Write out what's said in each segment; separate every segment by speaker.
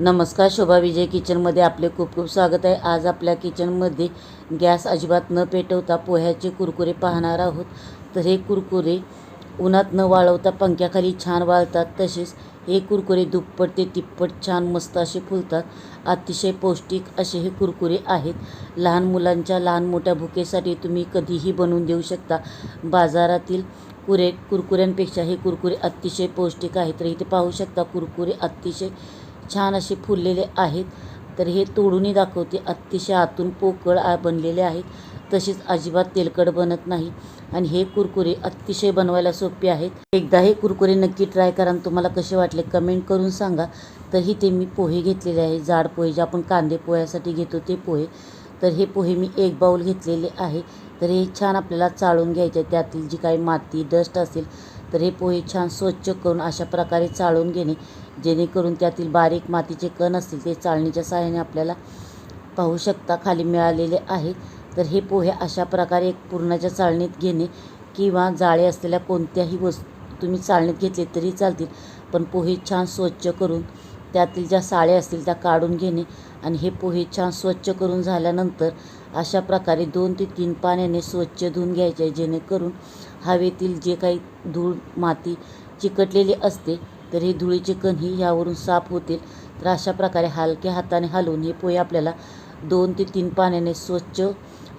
Speaker 1: नमस्कार शोभा विजय किचनमध्ये आपले खूप खूप स्वागत आहे. आज आपल्या किचनमध्ये गॅस अजिबात न पेटवता पोह्याचे कुरकुरे पाहणार आहोत. तर हे कुरकुरे उन्हात न वाळवता पंख्याखाली छान वाळतात. तसेच हे कुरकुरे दुप्पट ते तिप्पट छान मस्त असे फुलतात. अतिशय पौष्टिक असे हे कुरकुरे आहेत. लहान मुलांच्या लहान मोठ्या भुकेसाठी तुम्ही कधीही बनवून देऊ शकता. बाजारातील कुरे कुरकुऱ्यांपेक्षा हे कुरकुरे अतिशय पौष्टिक आहेत. तर इथे पाहू शकता कुरकुरे अतिशय छान असे फुललेले आहेत. तर हे तोडूनही दाखवते. अतिशय आतून पोकळ बनलेले आहेत. तसेच अजिबात तेलकट बनत नाही. आणि हे कुरकुरे अतिशय बनवायला सोपे आहेत. एकदा हे कुरकुरे नक्की ट्राय करा आणि तुम्हाला कसे वाटले कमेंट करून सांगा. तरी ते मी पोहे घेतलेले आहे. जाड पोहे जे आपण कांदे पोह्यासाठी घेतो ते पोहे. तर हे पोहे मी एक बाऊल घेतलेले आहे. तर हे छान आपल्याला चाळून घ्यायचे. आहे. त्यातील जी काही माती डस्ट असेल तर हे पोहे छान स्वच्छ करून अशा प्रकारे चाळून घेणे. जेणेकरून त्यातील बारीक मातीचे कण असतील ते चाळणीच्या सहाय्याने आपल्याला पाहू शकता खाली मिळालेले आहे. तर हे पोहे अशा प्रकारे एक पूर्णाच्या चाळणीत घेणे किंवा जाळे असलेल्या कोणत्याही वस्तू तुम्ही चाळणीत घेतले तरी चालतील. पण पोहे छान स्वच्छ करून त्यातील ज्या साळ्या असतील त्या काढून घेणे आणि हे पोहे छान स्वच्छ करून झाल्यानंतर अशा प्रकारे दोन ते तीन पाण्याने स्वच्छ धुवून घ्यायचे जेणेकरून हवेतील जे काही धूळ माती चिकटलेली असते तर हे धुळीचे कणही यावरून साफ होतील. तर अशा प्रकारे हलक्या हाताने हलवून हे पोहे आपल्याला दोन ते तीन पाण्याने स्वच्छ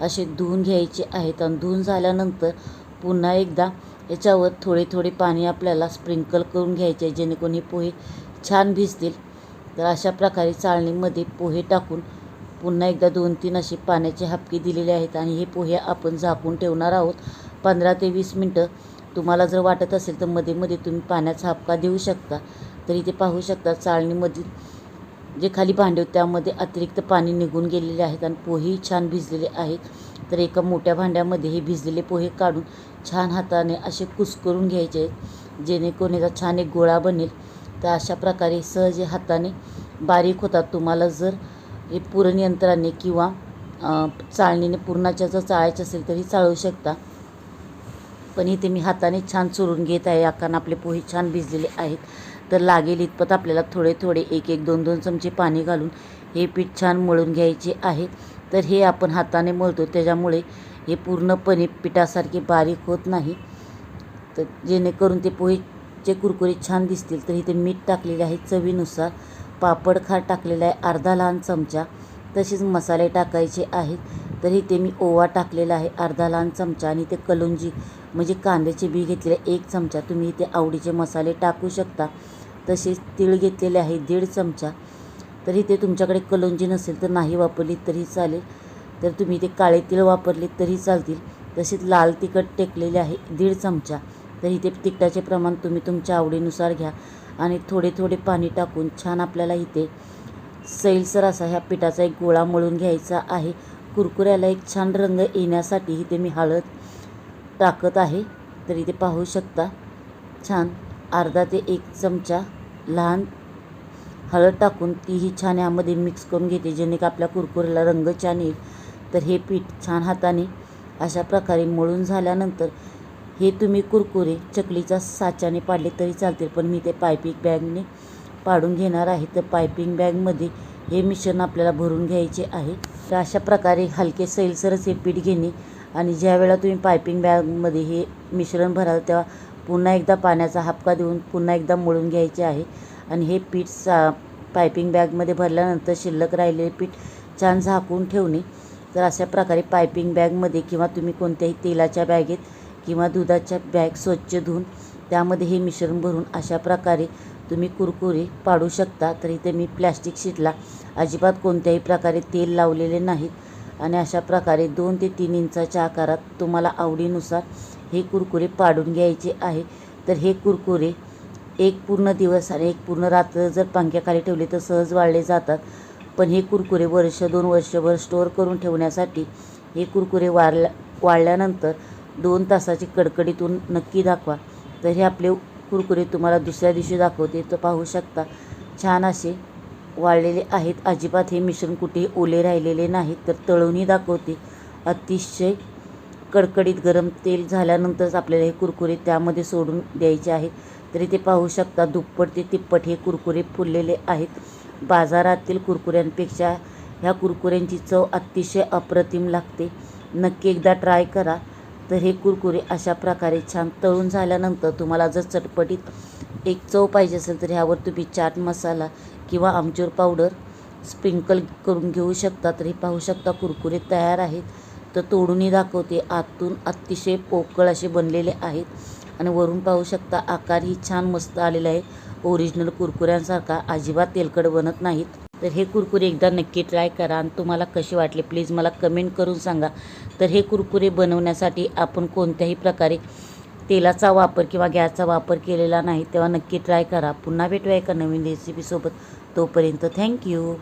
Speaker 1: असे धुवून घ्यायचे आहेत. आणि धुवून झाल्यानंतर पुन्हा एकदा याच्यावर थोडे थोडे पाणी आपल्याला स्प्रिंकल करून घ्यायचे जेणेकरून हे पोहे छान भिजतील. तर अशा प्रकारे चाळणीमध्ये पोहे टाकून पुन्हा एकदा दोन तीन असे पाण्याचे हापके दिलेले आहेत आणि हे पोहे आपण झाकून ठेवणार आहोत. पंधरा ते वीस मिनटं तुम्हाला जर वाटत असेल तर मध्ये मध्ये तुम्ही पाण्याचा हापका देऊ शकता. तर इथे पाहू शकता चाळणीमधील जे खाली भांडे होते त्यामध्ये अतिरिक्त पाणी निघून गेलेले आहेत आणि पोहेही छान भिजलेले आहेत. तर एका मोठ्या भांड्यामध्ये हे भिजलेले पोहे काढून छान हाताने असे कुस्करून घ्यायचे आहेत जेणेकरून याचा छान एक गोळा बनेल. तर अशा प्रकारे सहज हाताने बारीक होतात. तुम्हाला जर हे पुरणयंत्राने किंवा चाळणीने पुरणाच्या जर चाळायचं असेल तरी चाळू शकता. पण इथे मी हाताने छान चुरून घेत आहे. कारण आपले पोहे छान भिजलेले आहेत. तर लागेल इतपत आपल्याला थोडे थोडे एक एक दोन दोन चमचे पाणी घालून हे पीठ छान मळून घ्यायचे आहे. तर हे आपण हाताने मळतो. त्याच्यामुळे हे पूर्णपणे पिठासारखे बारीक होत नाही. तर जेणेकरून ते पोहे कच्चे कुरकुरे छान दिसतील तर इथे मीठ टाकलेले आहे चवीनुसार. पापड खार टाकलेला आहे अर्धा लहान चमचा. तसेच मसाले टाकायचे आहेत तर इथे मी ओवा टाकलेला आहे अर्धा लहान चमचा. आणि इथे कलुंजी म्हणजे कांद्याचे बी घेतलेले एक चमचा. तुम्ही इथे आवडीचे मसाले टाकू शकता. तसेच तीळ घेतलेले आहे दीड चमचा. तर इथे तुमच्याकडे कलुंजी नसेल तर नाही वापरली तरी चालेल. तर तुम्ही इथे काळे तीळ वापरले तरी चालतील. तसेच लाल तिखट टेकलेले आहे दीड चमचा. तर इथे तिखटाचे प्रमाण तुम्ही तुमच्या आवडीनुसार घ्या. आणि थोडे थोडे पाणी टाकून छान आपल्याला इथे सैलसर असा ह्या पिठाचा एक गोळा मळून घ्यायचा आहे. कुरकुऱ्याला एक छान रंग येण्यासाठी इथे मी हळद टाकत आहे. तर इथे पाहू शकता छान अर्धा ते एक चमचा लहान हळद टाकून तीही छान यामध्ये मिक्स करून घेते जेणे का आपल्या कुरकुऱ्याला रंग छान येईल. तर हे पीठ छान हाताने अशा प्रकारे मळून झाल्यानंतर हे तुम्ही कुरकुरे चकलीचा साच्याने पाडले तरी चालतील पण मी ते पायपिंग बॅगने पाडून घेणार आहे. तर पायपिंग बॅगमध्ये हे मिश्रण आपल्याला भरून घ्यायचे आहे. तर अशा प्रकारे हलके सैलसरच हे पीठ घेणे आणि ज्या तुम्ही पायपिंग बॅगमध्ये हे मिश्रण भराल तेव्हा पुन्हा एकदा पाण्याचा हापका देऊन पुन्हा एकदा मळून घ्यायचे आहे. आणि हे पीठ सा पायपिंग बॅगमध्ये भरल्यानंतर शिल्लक राहिलेले पीठ छान झाकून ठेवणे. तर अशा प्रकारे पायपिंग बॅगमध्ये किंवा तुम्ही कोणत्याही तेलाच्या बॅगेत किंवा दुधाच्या बॅग स्वच्छ धुवून त्यामध्ये हे मिश्रण भरून अशा प्रकारे तुम्ही कुरकुरे पाडू शकता. तर इथे मी प्लॅस्टिक शीटला अजिबात कोणत्याही प्रकारे तेल लावलेले नाहीत. आणि अशा प्रकारे दोन ते तीन इंचाच्या आकारात तुम्हाला आवडीनुसार हे कुरकुरे पाडून घ्यायचे आहे. तर हे कुरकुरे एक पूर्ण दिवस आणि एक पूर्ण रात्र जर पंख्याखाली ठेवले तर सहज वाळले जातात. पण हे कुरकुरे वर्ष दोन वर्षभर स्टोअर करून ठेवण्यासाठी हे कुरकुरे वाळल्या वाळल्यानंतर दोन तासाची कडकडीतून नक्की दाखवा. तर हे आपले कुरकुरे तुम्हाला दुसऱ्या दिवशी दाखवते. तर पाहू शकता छान असे वाळलेले आहेत. अजिबात हे मिश्रण कुठेही ओले राहिलेले नाहीत. तर तळूनही दाखवते. अतिशय कडकडीत गरम तेल झाल्यानंतरच आपल्याला हे कुरकुरे त्यामध्ये सोडून द्यायचे आहेत तरी ते पाहू शकता दुप्पट ते तिप्पट हे कुरकुरे फुललेले आहेत. बाजारातील कुरकुऱ्यांपेक्षा ह्या कुरकुऱ्यांची चव अतिशय अप्रतिम लागते. नक्की एकदा ट्राय करा. तर हे कुरकुरे अशा प्रकारे छान तळून झाल्यानंतर तुम्हाला जर चटपटीत एक चव पाहिजे असेल तर ह्यावर तुम्ही चाट मसाला किंवा आमचूर पावडर स्प्रिंकल करून घेऊ शकता. तर हे पाहू शकता कुरकुरे तयार आहेत. तर तोडूनही दाखवते. आतून अतिशय पोकळ असे बनलेले आहेत. आणि वरून पाहू शकता आकारही छान मस्त आलेला आहे. ओरिजिनल कुरकुऱ्यांसारखा. अजिबात तेलकट बनत नाहीत. तर हे कुरकुरे एकदा नक्की ट्राय करा आणि तुम्हाला कसे वाटले प्लीज मला कमेंट करून सांगा. तर हे कुरकुरे बनवण्यासाठी आपण कोणत्याही प्रकारे तेलाचा वापर किंवा गॅसचा वापर केलेला नाही तेव्हा नक्की ट्राय करा. पुन्हा भेटूया एका नवीन रेसिपीसोबत तोपर्यंत थँक्यू